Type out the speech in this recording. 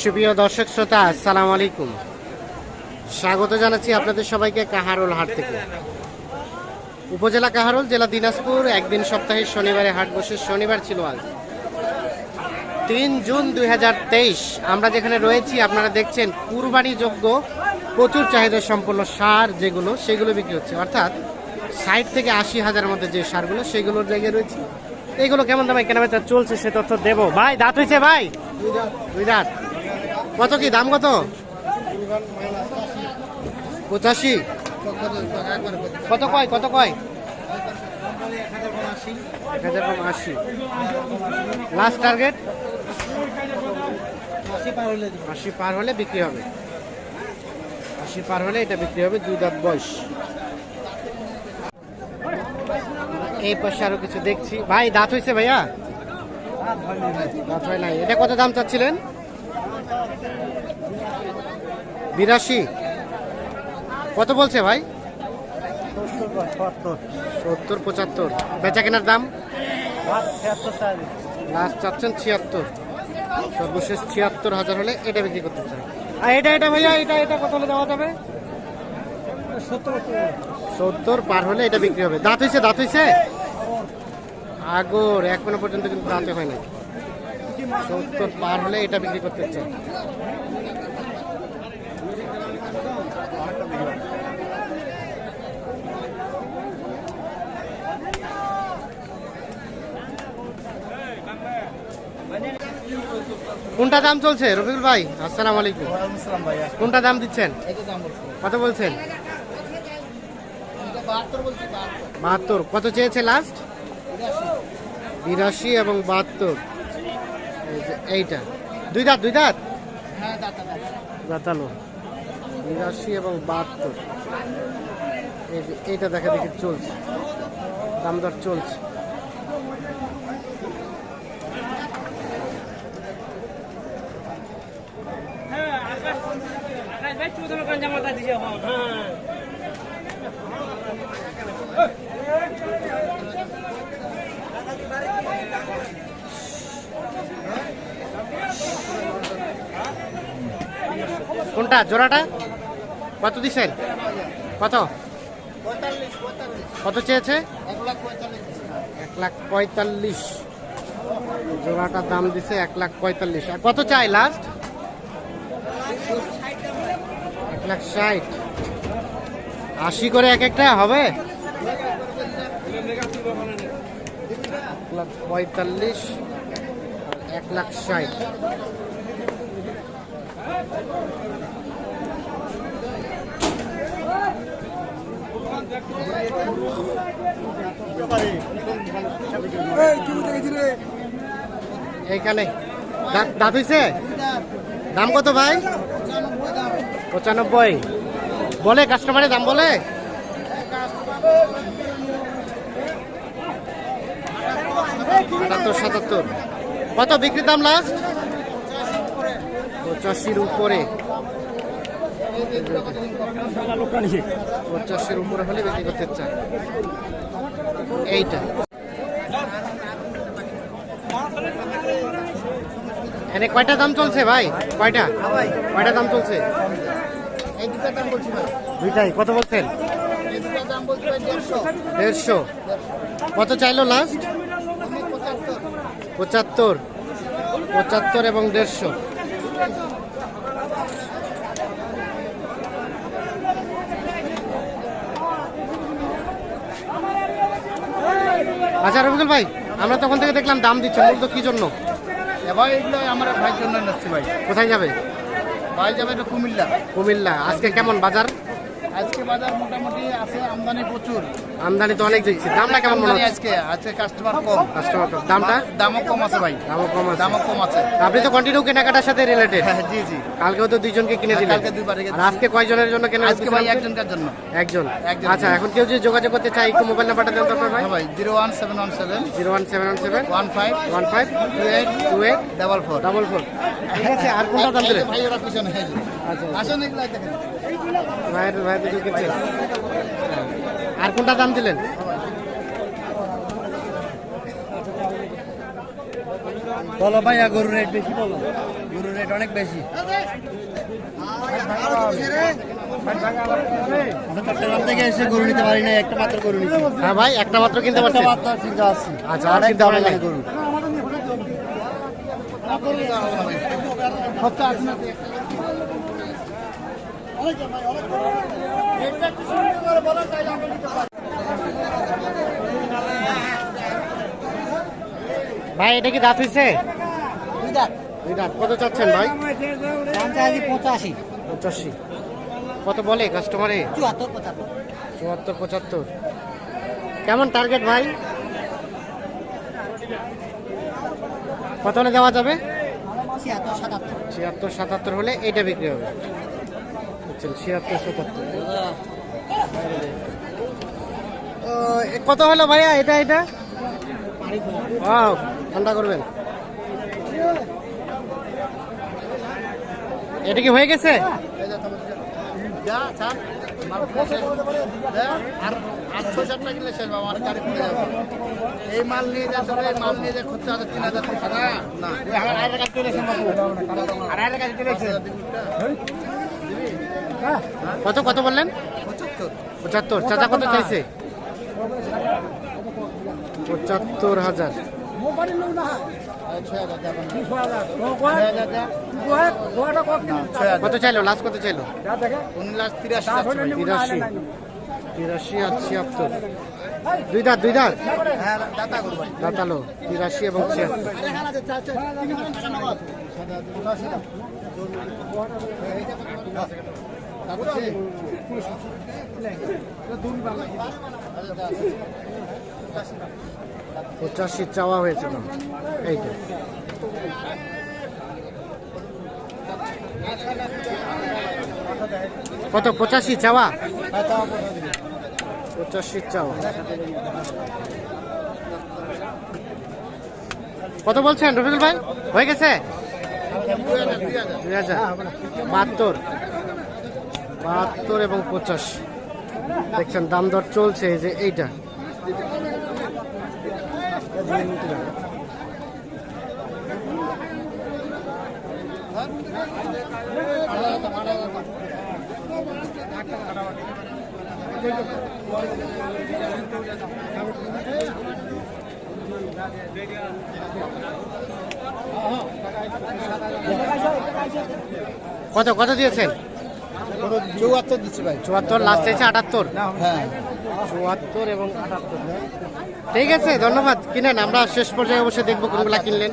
সুপ্রিয় দর্শক শ্রোতা, আসসালামু আলাইকুম। স্বাগত জানাচ্ছি আপনাদের সবাইকে কাহারোল হাট থেকে। উপজেলা কাহারোল, জেলা দিনাজপুর, একদিন সপ্তাহে শনিবারে হাট বসে শনিবার ছিল আজ। তিন জুন দুই হাজার তেইশ, আমরা যেখানে রয়েছি, আপনারা দেখছেন কুরবানি যোগ্য প্রচুর চাহিদা সম্পন্ন সার যেগুলো, সেগুলো বিক্রি হচ্ছে। অর্থাৎ ষাট থেকে আশি হাজার মধ্যে যে সারগুলো, সেগুলোর জায়গায় রয়েছে। এইগুলো কেমন দামে কেনাবেচা চলছে, সে তথ্য দেবো। ভাই, দাঁত হয়েছে ভাই? দুই দাঁত। কত কি, দাম কত? পঁচাশি। কত কয় কত কয়? এক হাজার আশি লাস্ট টার্গেট আশি পার হলে বিক্রি হবে। আশি পার হলে এটা বিক্রি হবে দুই দাঁত বয়স। এই পাশে আরও কিছু দেখছি। ভাই, দাঁত হয়েছে ভাইয়া? দাঁত হয় নাই। এটা কত দাম চাচ্ছিলেন? বিরাশি। কত বলছে ভাই? সত্তর পঁচাত্তর। বেচা কেনার দাম? লাস্ট চাচ্ছেন ছিয়াত্তর। সর্বশেষ ছিয়াত্তর হাজার হলে এটা বিক্রি করতে চাই। আর এটা এটা ভাইয়া এটা এটা কত হলে দেওয়া যাবে? সত্তর। পার হলে এটা বিক্রি হবে। দাঁত হয়েছে দাঁত হয়েছে আগর এখনও পর্যন্ত কিন্তু দাঁতে হয় না সত্তর পার হলে এটা বিক্রি করতে চাই। কোনটা দাম চলছে? রফিকুল ভাই আসসালাম আলাইকুম। কোনটা দাম দিচ্ছেন? কত বলছেন? বাহাত্তর কত চেয়েছে লাস্ট বিরাশি এবং বাহাত্তর। এইটা দুই দাঁত দুই দাঁত দাঁতালো বিরাশি এবং বাহাত্তর এই এইটা দেখা দেখি চলছে দাম দর চলছে কোনটা? জোড়াটা? কত দিছেন কত? কত চেয়েছে? এক লাখ পঁয়তাল্লিশ। জোড়াটার দাম দিছে এক লাখ পঁয়তাল্লিশ। আর কত চাই লাস্ট এক লাখ ষাট। আশি করে এক একটা হবে? এক লাখ পঁয়তাল্লিশ এক লাখ ষাট। এইখানে। দাঁত হইছে? দাম কত ভাই? পঁচানব্বই। বলে কাস্টমারে দাম বলে? সাতাত্তর। কত বিক্রির দাম লাস্ট পঁচাশির উপরে। পঞ্চাশের উপরে হলে বিক্রি করতে চায়। এইটা। এনে কয়টা দাম চলছে ভাই? কয়টা? কয়টা দাম চলছে? এই দুটার দাম বলছি ভাই। দুইটাই। কত বলছেন? দেড়শো। কত চাইলো লাস্ট পঁচাত্তর। পঁচাত্তর এবং দেড়শো। আচ্ছা রবিকুল ভাই আমরা তখন থেকে দেখলাম দাম দিচ্ছে মূলত কি জন্য? ভাই এগুলো আমার ভাইয়ের জন্য নিচ্ছি ভাই। কোথায় যাবে? ভাই যাবে এটা কুমিল্লা। কুমিল্লা। আজকে কেমন বাজার? আজকে বাজার মোটামুটি আছে আমদানি প্রচুর। আমদানি তো অনেক দেখছি। দামটা কেমন মনে হচ্ছে? আজকে আজকে কাস্টমার কম। কাস্টমার দামটা? দামও কম আছে ভাই। দামও কম আছে। দামও কম আছে। আপনি তো কন্টিনিউ কেনাকাটার সাথে রিলেটেড হ্যাঁ জি জি। কালকেও তো দুইজনকে কিনে দিলেন। কালকে দুইবার আর আজকে কয়জনের জন্য কেনা আজকে ভাই একজনকার জন্য। একজন। আচ্ছা এখন কেউ যদি যোগাযোগ করতে চায় একটু মোবাইল নাম্বারটা দেন তো আপনার ভাই। হ্যাঁ ভাই zero one seven one seven zero one seven one seven one five one five two eight two eight double four. Double four. ঠিক আছে আর কোনটা দাম দিলেন? ভাই ওরা পিছনে। ভাইয়ের ভাই কিনছে। আর কোনটা দাম দিলেন? বলো ভাইয়া গরুর রেট বেশি বলো। গরুর রেট অনেক বেশি। আমরা চট্টগ্রাম থেকে এসে গরু নিতে পারি না একটা মাত্র গরু নিচ্ছি হ্যাঁ ভাই একটা মাত্র কিনতে মাত্র আসছি আচ্ছা, আর কিনতে হবে না। গরু ভাই এটা কি দাঁত হয়েছে দুই দাঁত। কত চাচ্ছেন ভাই? পঁচাশি। পঁচাশি। কত বলে কাস্টমারে চুয়াত্তর পঁচাত্তর। চুয়াত্তর পঁচাত্তর। কেমন টার্গেট ভাই? কত হলে দেওয়া যাবে? ছিয়াত্তর সাতাত্তর। ছিয়াত্তর সাতাত্তর হলে এটা বিক্রি হবে। বুঝছেন ছিয়াত্তর সাতাত্তর কত হলো ভাইয়া এটা এটা? ঠান্ডা করবেন। এটা কি হয়ে গেছে? আর আর এই মাল নিয়ে যা এই মাল নিয়ে যা খরচা আছে তিন হাজার টাকা না? না। কত কত বললেন? পঁচাত্তর। চাচা কত চাইছে? পঁচাত্তর হাজার। কত চাইলো? লাস্ট কত চাইলো? তিরাশি। তিরাশি আর ছিয়াত্তর। দুই দাঁত দুই দাঁত? দাঁতালো। তিরাশি এবং ছিয়াত্তর। পঁচাশি চাওয়া হয়েছে দাম এইটা কত? পঁচাশি চাওয়া? পঁচাশি চাওয়া। কত বলছেন রফিকুল ভাই? হয়ে গেছে? দুই হাজার। বাহাত্তর। বাহাত্তর এবং পঁচাশ। দেখছেন দাম দর চলছে যে এইটা। কত কত দিয়েছেন? চৌহাত্তর দিচ্ছি ভাই। চুয়াত্তর লাস্ট চাইছে আটাত্তর? হ্যাঁ। চুয়াত্তর এবং আটাত্তর। ঠিক আছে ধন্যবাদ। কিনেন আমরা শেষ পর্যায়ে অবশ্যই দেখব কোনগুলা কিনলেন।